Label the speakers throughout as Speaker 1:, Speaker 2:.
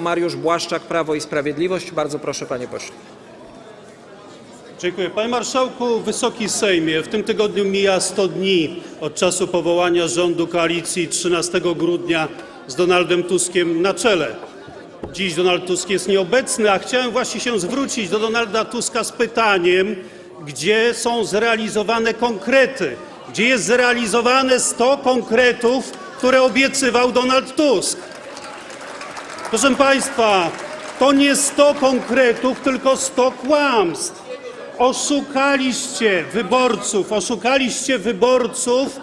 Speaker 1: Mariusz Błaszczak, Prawo i Sprawiedliwość. Bardzo proszę, panie pośle.
Speaker 2: Dziękuję. Panie Marszałku, Wysoki Sejmie, w tym tygodniu mija 100 dni od czasu powołania rządu koalicji 13 grudnia z Donaldem Tuskiem na czele. Dziś Donald Tusk jest nieobecny, a chciałem właśnie się zwrócić do Donalda Tuska z pytaniem, gdzie są zrealizowane konkrety, gdzie jest zrealizowane 100 konkretów, które obiecywał Donald Tusk. Proszę Państwa, to nie 100 konkretów, tylko 100 kłamstw. Oszukaliście wyborców, oszukaliście wyborców,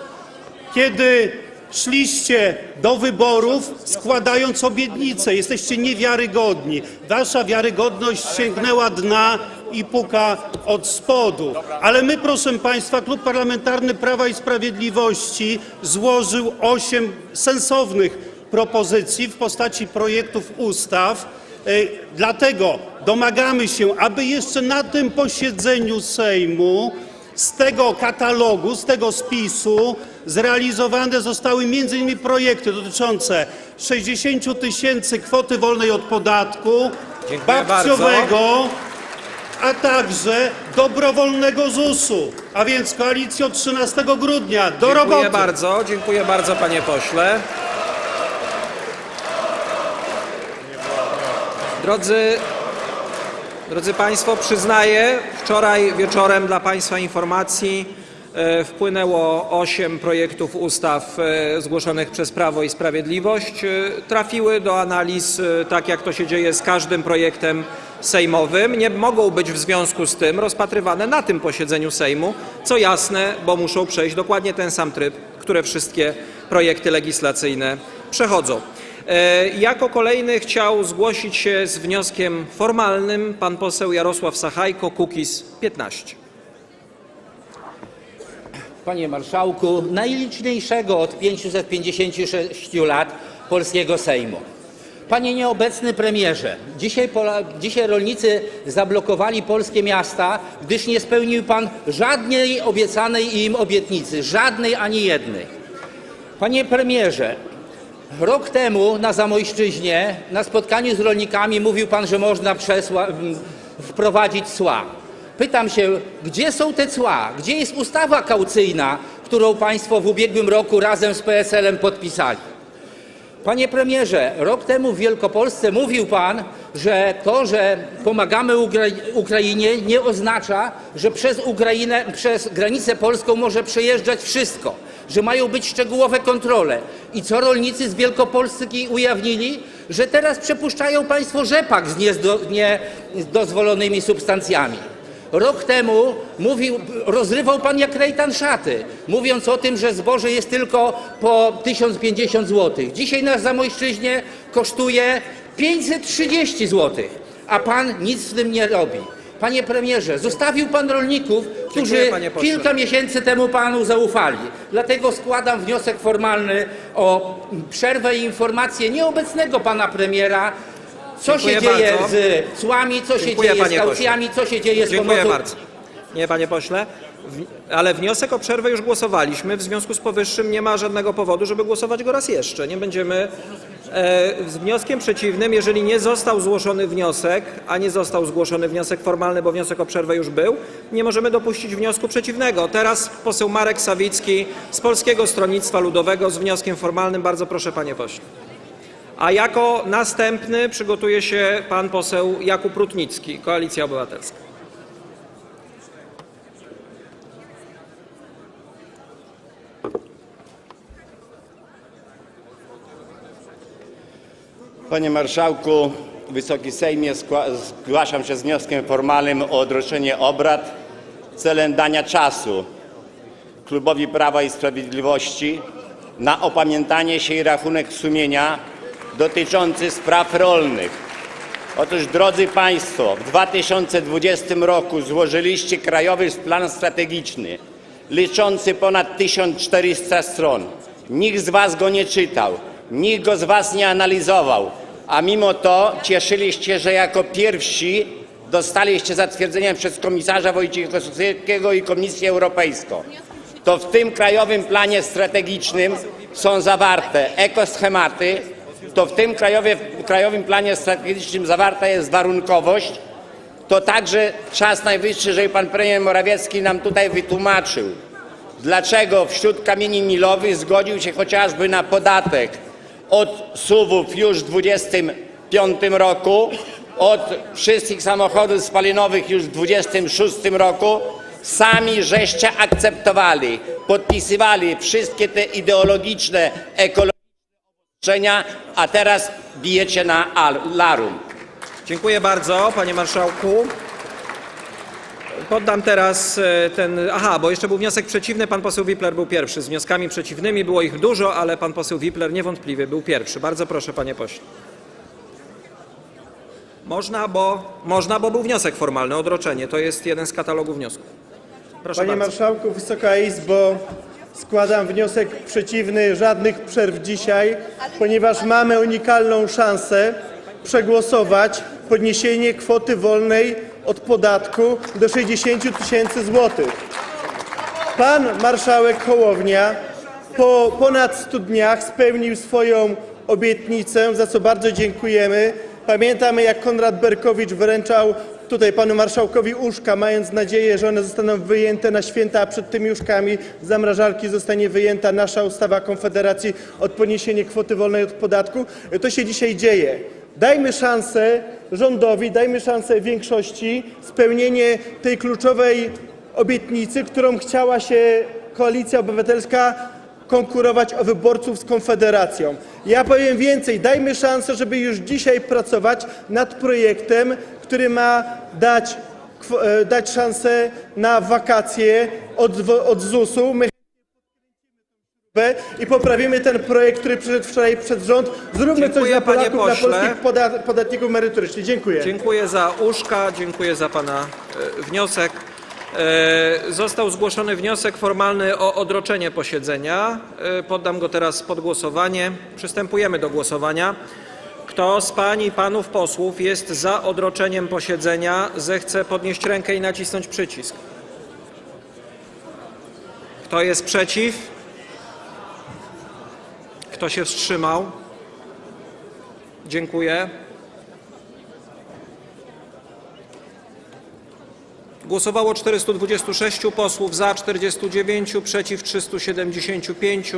Speaker 2: kiedy szliście do wyborów składając obietnice. Jesteście niewiarygodni. Wasza wiarygodność sięgnęła dna i puka od spodu. Ale my, proszę Państwa, Klub Parlamentarny Prawa i Sprawiedliwości złożył osiem sensownych propozycji w postaci projektów ustaw. E, Dlatego domagamy się, aby jeszcze na tym posiedzeniu Sejmu z tego katalogu, z tego spisu zrealizowane zostały m.in. projekty dotyczące 60 tysięcy kwoty wolnej od podatku,
Speaker 1: Dziękuję
Speaker 2: babciowego, a także dobrowolnego ZUS-u. A więc koalicjo 13 grudnia, do
Speaker 1: Dziękuję
Speaker 2: roboty.
Speaker 1: bardzo, dziękuję bardzo, panie pośle. Drodzy, drodzy Państwo, przyznaję, wczoraj wieczorem dla Państwa informacji e, wpłynęło 8 projektów ustaw e, zgłoszonych przez Prawo i Sprawiedliwość. E, Trafiły do analiz, tak jak to się dzieje z każdym projektem sejmowym. Nie mogą być w związku z tym rozpatrywane na tym posiedzeniu Sejmu, co jasne, bo muszą przejść dokładnie ten sam tryb, które wszystkie projekty legislacyjne przechodzą. E, Jako kolejny chciał zgłosić się z wnioskiem formalnym pan poseł Jarosław Sachajko, Kukiz 15.
Speaker 3: Panie Marszałku, najliczniejszego od 556 lat polskiego Sejmu. Panie nieobecny premierze, dzisiaj, Pola, dzisiaj rolnicy zablokowali polskie miasta, gdyż nie spełnił pan żadnej obiecanej im obietnicy, żadnej ani jednej. Panie premierze, rok temu na Zamojszczyźnie na spotkaniu z rolnikami mówił pan, że można przesła, m, wprowadzić cła. Pytam się, gdzie są te cła? Gdzie jest ustawa kaucyjna, którą państwo w ubiegłym roku razem z PSL-em podpisali? Panie premierze, rok temu w Wielkopolsce mówił pan, że to, że pomagamy Ukra- Ukrainie, nie oznacza, że przez Ukrainę, przez granicę polską może przejeżdżać wszystko, że mają być szczegółowe kontrole. I co rolnicy z Wielkopolski ujawnili? Że teraz przepuszczają państwo rzepak z niedozwolonymi substancjami. Rok temu mówił, rozrywał pan jak rejtan szaty, mówiąc o tym, że zboże jest tylko po 1050 zł. Dzisiaj na Zamojszczyźnie kosztuje 530 zł, a pan nic z tym nie robi. Panie premierze, zostawił pan rolników, którzy
Speaker 1: pośle.
Speaker 3: kilka miesięcy temu panu zaufali. Dlatego składam wniosek formalny o przerwę i informację nieobecnego pana premiera, co
Speaker 1: Dziękuję
Speaker 3: się dzieje
Speaker 1: bardzo.
Speaker 3: z cłami, co się
Speaker 1: Dziękuję,
Speaker 3: dzieje z kaucjami, co się dzieje z
Speaker 1: Dziękuję
Speaker 3: pomocą
Speaker 1: bardzo. Nie, panie pośle, ale wniosek o przerwę już głosowaliśmy. W związku z powyższym nie ma żadnego powodu, żeby głosować go raz jeszcze. Nie będziemy z wnioskiem przeciwnym, jeżeli nie został zgłoszony wniosek, a nie został zgłoszony wniosek formalny, bo wniosek o przerwę już był, nie możemy dopuścić wniosku przeciwnego. Teraz poseł Marek Sawicki z Polskiego Stronnictwa Ludowego z wnioskiem formalnym. Bardzo proszę, panie pośle. A jako następny przygotuje się pan poseł Jakub Rutnicki, Koalicja Obywatelska.
Speaker 4: Panie Marszałku, Wysoki Sejmie, zgłaszam się z wnioskiem formalnym o odroczenie obrad celem dania czasu Klubowi Prawa i Sprawiedliwości na opamiętanie się i rachunek sumienia dotyczący spraw rolnych. Otóż, drodzy Państwo, w 2020 roku złożyliście Krajowy Plan Strategiczny liczący ponad 1400 stron. Nikt z Was go nie czytał, nikt go z Was nie analizował, a mimo to cieszyliście, że jako pierwsi dostaliście zatwierdzenie przez komisarza Wojciechowskiego i Komisję Europejską. To w tym Krajowym Planie Strategicznym są zawarte ekoschematy, to w tym krajowie, Krajowym Planie Strategicznym zawarta jest warunkowość, to także czas najwyższy, żeby pan premier Morawiecki nam tutaj wytłumaczył, dlaczego wśród kamieni milowych zgodził się chociażby na podatek od suwów już w 2025 roku, od wszystkich samochodów spalinowych już w 2026 roku. Sami żeście akceptowali, podpisywali wszystkie te ideologiczne, ekologiczne a teraz bijecie na alarm.
Speaker 1: Dziękuję bardzo, panie marszałku. Poddam teraz e, ten. Aha, bo jeszcze był wniosek przeciwny. Pan poseł Wipler był pierwszy. Z wnioskami przeciwnymi było ich dużo, ale pan poseł Wipler niewątpliwie był pierwszy. Bardzo proszę, panie pośle. Można, bo, można, bo był wniosek formalny, odroczenie. To jest jeden z katalogu wniosków. Proszę
Speaker 5: Panie
Speaker 1: bardzo.
Speaker 5: Marszałku, Wysoka Izbo, składam wniosek przeciwny, żadnych przerw dzisiaj, ponieważ mamy unikalną szansę przegłosować podniesienie kwoty wolnej od podatku do 60 tysięcy złotych. Pan marszałek Hołownia po ponad 100 dniach spełnił swoją obietnicę, za co bardzo dziękujemy. Pamiętamy, jak Konrad Berkowicz wręczał tutaj panu marszałkowi uszka, mając nadzieję, że one zostaną wyjęte na święta, a przed tymi uszkami zamrażarki zostanie wyjęta nasza ustawa Konfederacji od poniesienia kwoty wolnej od podatku. To się dzisiaj dzieje. Dajmy szansę rządowi, dajmy szansę większości spełnienie tej kluczowej obietnicy, którą chciała się Koalicja Obywatelska konkurować o wyborców z Konfederacją. Ja powiem więcej, dajmy szansę, żeby już dzisiaj pracować nad projektem, który ma dać, e, dać szansę na wakacje od, od ZUS-u. I poprawimy ten projekt, który przyszedł wczoraj przed rząd. Zróbmy coś
Speaker 1: Dziękuję,
Speaker 5: dla
Speaker 1: panie
Speaker 5: Polaków, dla
Speaker 1: pośle.
Speaker 5: polskich poda podatników merytorycznych. Dziękuję.
Speaker 1: Dziękuję za uszka, dziękuję za pana e, wniosek. E, Został zgłoszony wniosek formalny o odroczenie posiedzenia. E, Poddam go teraz pod głosowanie. Przystępujemy do głosowania. Kto z pań i panów posłów jest za odroczeniem posiedzenia, zechce podnieść rękę i nacisnąć przycisk. Kto jest przeciw? Kto się wstrzymał? Dziękuję. Głosowało 426 posłów, za 49, przeciw 375,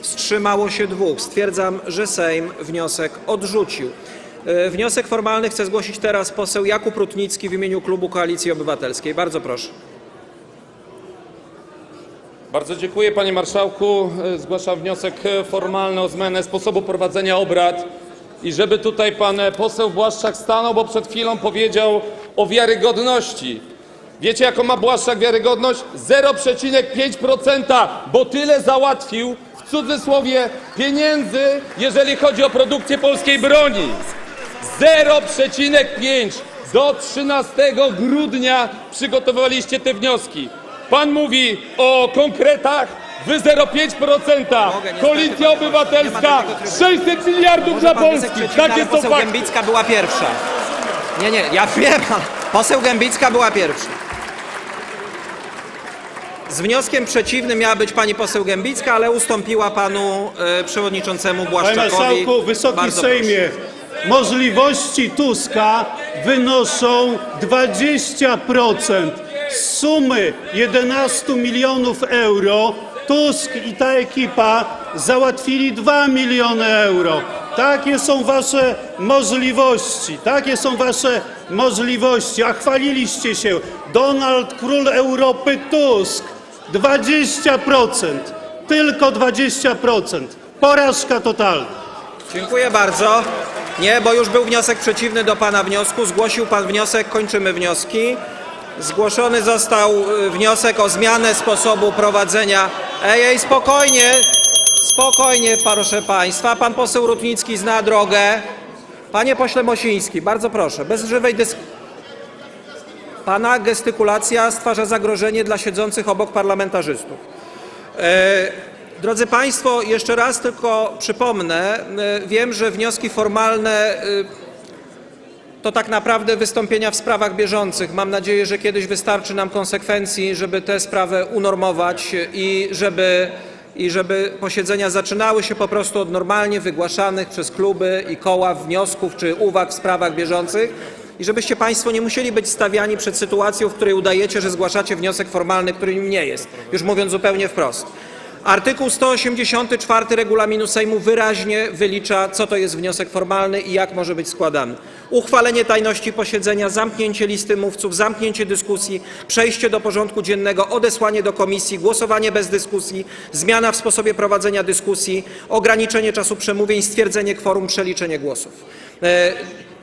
Speaker 1: wstrzymało się dwóch. Stwierdzam, że Sejm wniosek odrzucił. E, Wniosek formalny chce zgłosić teraz poseł Jakub Rutnicki w imieniu klubu Koalicji Obywatelskiej. Bardzo proszę.
Speaker 6: Bardzo dziękuję panie marszałku. E, Zgłaszam wniosek e, formalny o zmianę sposobu prowadzenia obrad i żeby tutaj pan e, poseł Błaszczak stanął, bo przed chwilą powiedział o wiarygodności. Wiecie jaką ma Błaszczak wiarygodność? 0,5%, bo tyle załatwił w cudzysłowie pieniędzy, jeżeli chodzi o produkcję polskiej broni. 0,5 do 13 grudnia przygotowaliście te wnioski. Pan mówi o konkretach, wy 0,5%.
Speaker 1: Mogę, niestety,
Speaker 6: Koalicja Obywatelska
Speaker 1: nie ma takiego trybu.
Speaker 6: 600 miliardów dla Polski. Takie są
Speaker 1: poseł
Speaker 6: fakty.
Speaker 1: Gębicka była pierwsza. Nie, nie, ja wiem, ale poseł Gębicka była pierwsza. Z wnioskiem przeciwnym miała być pani poseł Gębicka, ale ustąpiła panu e, przewodniczącemu
Speaker 2: Panie
Speaker 1: Błaszczakowi.
Speaker 2: Marszałku, Wysoki
Speaker 1: Bardzo
Speaker 2: Sejmie, możliwości Tuska wynoszą 20% z sumy 11 milionów euro. Tusk i ta ekipa załatwili 2 miliony euro. Takie są wasze możliwości, takie są wasze możliwości, a chwaliliście się. Donald, król Europy Tusk, 20%, tylko 20%. Porażka totalna.
Speaker 1: Dziękuję bardzo. Nie, bo już był wniosek przeciwny do pana wniosku. Zgłosił pan wniosek, kończymy wnioski. Zgłoszony został y, wniosek o zmianę sposobu prowadzenia. Ej, ej, spokojnie, spokojnie, proszę państwa. Pan poseł Rutnicki zna drogę. Panie pośle Mosiński, bardzo proszę, bez żywej dyskusji. Pana gestykulacja stwarza zagrożenie dla siedzących obok parlamentarzystów. E, Drodzy Państwo, jeszcze raz tylko przypomnę, e, wiem, że wnioski formalne e, to tak naprawdę wystąpienia w sprawach bieżących. Mam nadzieję, że kiedyś wystarczy nam konsekwencji, żeby tę sprawę unormować i żeby i żeby posiedzenia zaczynały się po prostu od normalnie wygłaszanych przez kluby i koła wniosków czy uwag w sprawach bieżących i żebyście Państwo nie musieli być stawiani przed sytuacją, w której udajecie, że zgłaszacie wniosek formalny, który nim nie jest, już mówiąc zupełnie wprost. Artykuł 184 regulaminu Sejmu wyraźnie wylicza, co to jest wniosek formalny i jak może być składany. Uchwalenie tajności posiedzenia, zamknięcie listy mówców, zamknięcie dyskusji, przejście do porządku dziennego, odesłanie do komisji, głosowanie bez dyskusji, zmiana w sposobie prowadzenia dyskusji, ograniczenie czasu przemówień, stwierdzenie kworum, przeliczenie głosów.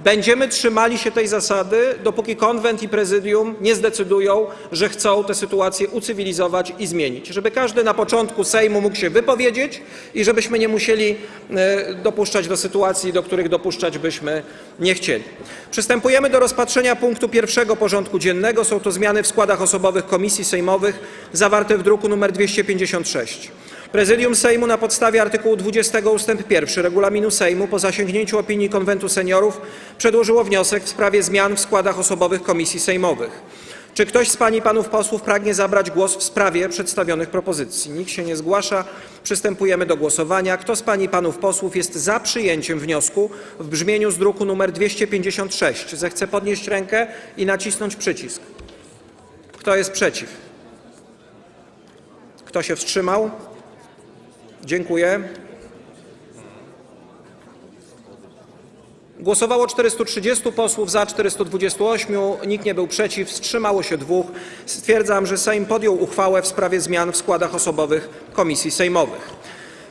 Speaker 1: Będziemy trzymali się tej zasady, dopóki konwent i prezydium nie zdecydują, że chcą tę sytuację ucywilizować i zmienić. Żeby każdy na początku Sejmu mógł się wypowiedzieć i żebyśmy nie musieli e, dopuszczać do sytuacji, do których dopuszczać byśmy nie chcieli. Przystępujemy do rozpatrzenia punktu pierwszego porządku dziennego. Są to zmiany w składach osobowych komisji sejmowych zawarte w druku nr 256. Prezydium Sejmu na podstawie artykułu 20 ust. 1 regulaminu Sejmu po zasięgnięciu opinii Konwentu Seniorów przedłożyło wniosek w sprawie zmian w składach osobowych komisji sejmowych. Czy ktoś z pań i panów posłów pragnie zabrać głos w sprawie przedstawionych propozycji? Nikt się nie zgłasza. Przystępujemy do głosowania. Kto z pań i panów posłów jest za przyjęciem wniosku w brzmieniu z druku nr 256? Zechce podnieść rękę i nacisnąć przycisk. Kto jest przeciw? Kto się wstrzymał? Dziękuję. Głosowało 430 posłów, za 428, nikt nie był przeciw, wstrzymało się dwóch. Stwierdzam, że Sejm podjął uchwałę w sprawie zmian w składach osobowych komisji sejmowych.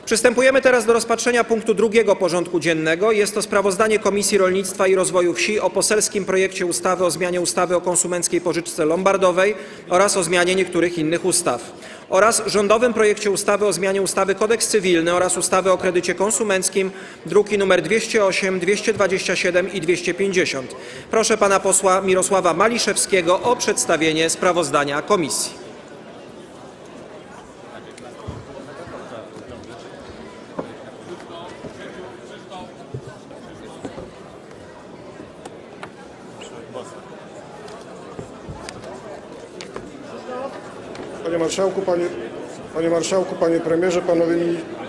Speaker 1: Przystępujemy teraz do rozpatrzenia punktu drugiego porządku dziennego. Jest to sprawozdanie Komisji Rolnictwa i Rozwoju Wsi o poselskim projekcie ustawy o zmianie ustawy o konsumenckiej pożyczce lombardowej oraz o zmianie niektórych innych ustaw oraz rządowym projekcie ustawy o zmianie ustawy Kodeks cywilny oraz ustawy o kredycie konsumenckim, druki nr 208, 227 i 250. Proszę pana posła Mirosława Maliszewskiego o przedstawienie sprawozdania komisji.
Speaker 7: Panie Marszałku, Panie, Panie Marszałku, Panie Premierze, Panowie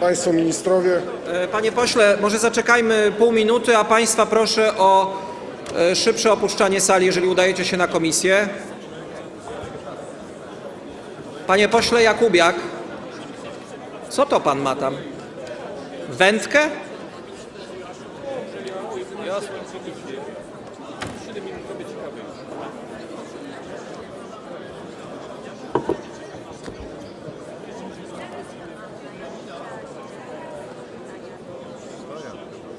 Speaker 7: Państwo Ministrowie,
Speaker 1: E, Panie pośle, może zaczekajmy pół minuty, a państwa proszę o e, szybsze opuszczanie sali, jeżeli udajecie się na komisję. Panie pośle Jakubiak, co to pan ma tam? Wędkę?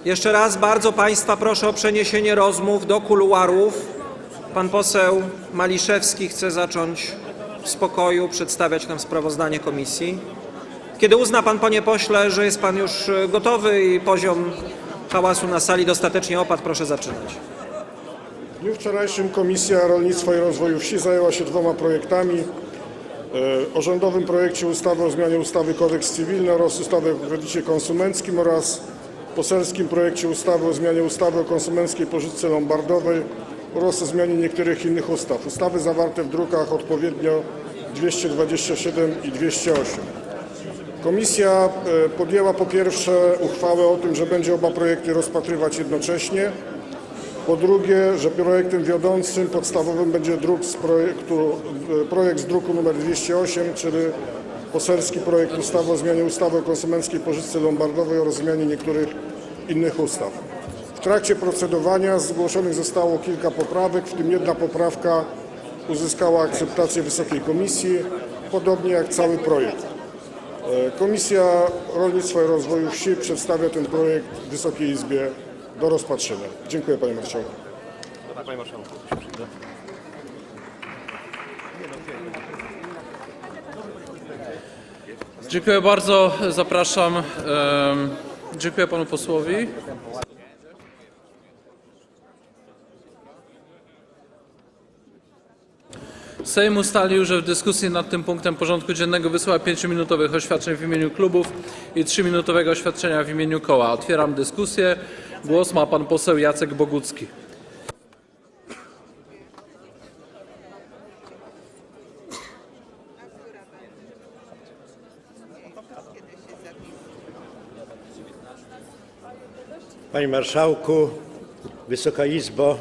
Speaker 1: Jeszcze raz bardzo Państwa proszę o przeniesienie rozmów do kuluarów. Pan poseł Maliszewski chce zacząć w spokoju przedstawiać nam sprawozdanie komisji. Kiedy uzna Pan, panie pośle, że jest Pan już e, gotowy i poziom hałasu na sali dostatecznie opadł, proszę zaczynać.
Speaker 7: w dniu wczorajszym Komisja Rolnictwa i Rozwoju Wsi zajęła się dwoma projektami. E, O rządowym projekcie ustawy o zmianie ustawy Kodeks Cywilny oraz ustawy o kredycie konsumenckim oraz poselskim projekcie ustawy o zmianie ustawy o konsumenckiej pożyczce lombardowej oraz o zmianie niektórych innych ustaw. Ustawy zawarte w drukach odpowiednio 227 i 208. Komisja e, podjęła po pierwsze uchwałę o tym, że będzie oba projekty rozpatrywać jednocześnie. Po drugie, że projektem wiodącym, podstawowym będzie druk z projektu, e, projekt z druku nr 208, czyli poselski projekt ustawy o zmianie ustawy o konsumenckiej pożyczce lombardowej oraz zmianie niektórych innych ustaw. W trakcie procedowania zgłoszonych zostało kilka poprawek, w tym jedna poprawka uzyskała akceptację Wysokiej Komisji, podobnie jak cały projekt. E, Komisja Rolnictwa i Rozwoju Wsi przedstawia ten projekt Wysokiej Izbie do rozpatrzenia. Dziękuję Panie Marszałku.
Speaker 8: Dziękuję bardzo. Zapraszam. Dziękuję panu posłowi. Sejm ustalił, że w dyskusji nad tym punktem porządku dziennego wysłucha 5-minutowych oświadczeń w imieniu klubów i 3-minutowego oświadczenia w imieniu koła. Otwieram dyskusję. Głos ma pan poseł Jacek Bogucki.
Speaker 9: Panie Marszałku, Wysoka Izbo,